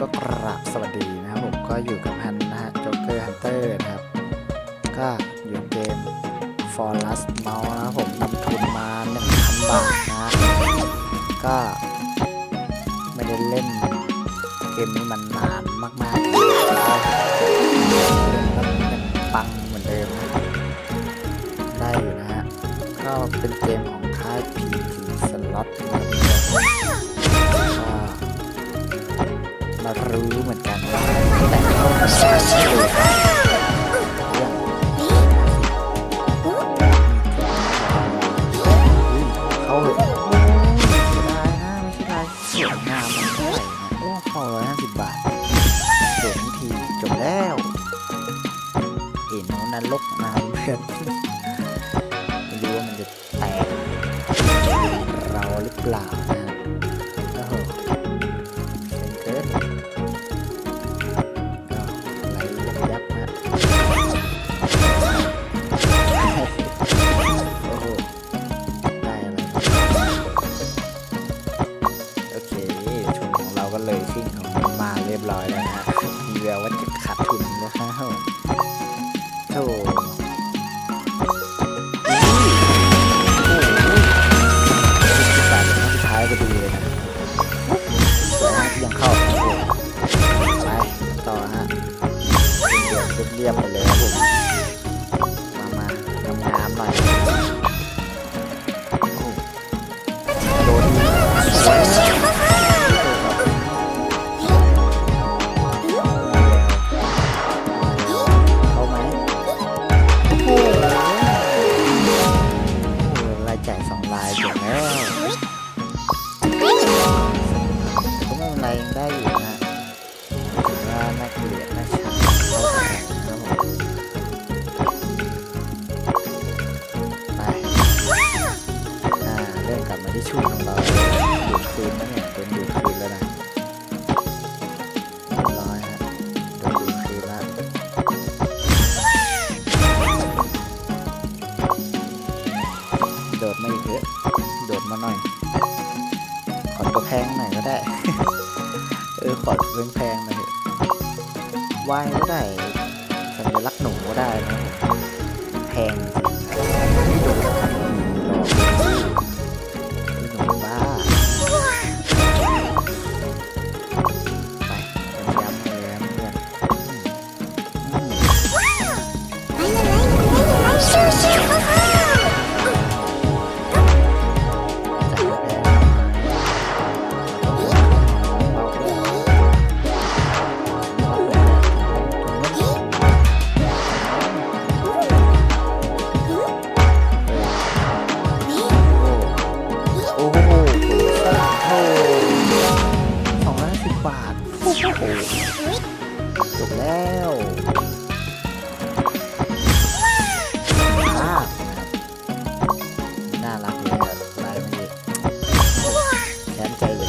ก็กราบสวัสดีนะครับผมก็อยู่กับฮันนะฮะจ็อกเกอร์ฮันเตอร์นะครับ ก็อยู่เกม For Last Mouse นะครับผมนำทุนมา1,000บาทนะ ก็ไม่ได้เล่นเกมนี้มันนานมากๆเล่นแล้วยังปังเหมือนเดิมนะครับได้อยู่นะฮะ ก็เป็นเกมของค่าย PT Slot นะครับ มารู้เหมือนกันแต่เข้ามาใช้เรื่องเขาเหอะได้นะไม่ใช่ได้สวยงามมันเท่าไหร่นะโอ้พอร้อยห้าสิบบาทสวยทั้งทีจบแล้วเห็นนรกนะเพื่อนไม่รู้ว่ามันจะแตกเราหรือเปล่า รียบร้อยแล้วนะมีแววว่าจะขาดทุนแล้วครับโธ่ ดูดคืนนะเนี่ยโดนดูดคืนแล้วนะเรียบร้อยฮะโดนดูดคืนแล้วโดดมาอีกเถอะโดดมาหน่อย ขอตัวแพงหน่อยก็ได้ เออขอตัวแพงหน่อยว่ายก็ได้สัญลักษณ์หนูก็ได้นะแพงจ จบแล้วภาพนะครับน่ารักเลยอะลายมันเยอะแค้นใจเหลย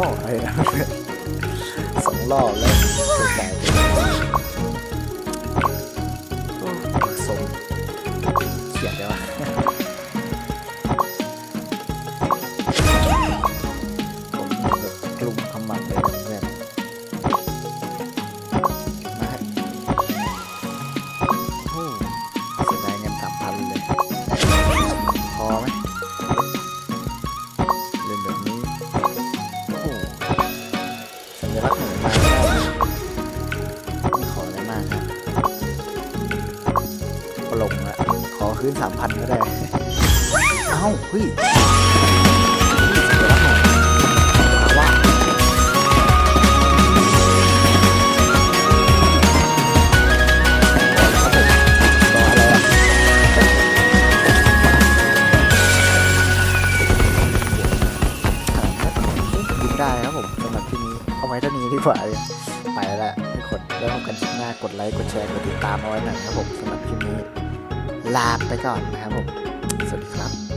สองรอบแล้วตายสมเฉียดเลยวะ พื้นสามพันก็ได้ เอ้าเฮ้ยเดี๋ยวรับหน่อยมาว่าครับผมรออะไรอะยิงได้ครับผมสำหรับที่นี้เอาไว้เท่านี้ดีกว่าไปแล้วทุกคนแล้วพบกันคลิปหน้ากดไลค์กดแชร์กดติดตามเอาไว้หน่อยนะครับผมสำหรับคลิปนี้ ลาไปก่อนนะครับผม สวัสดีครับ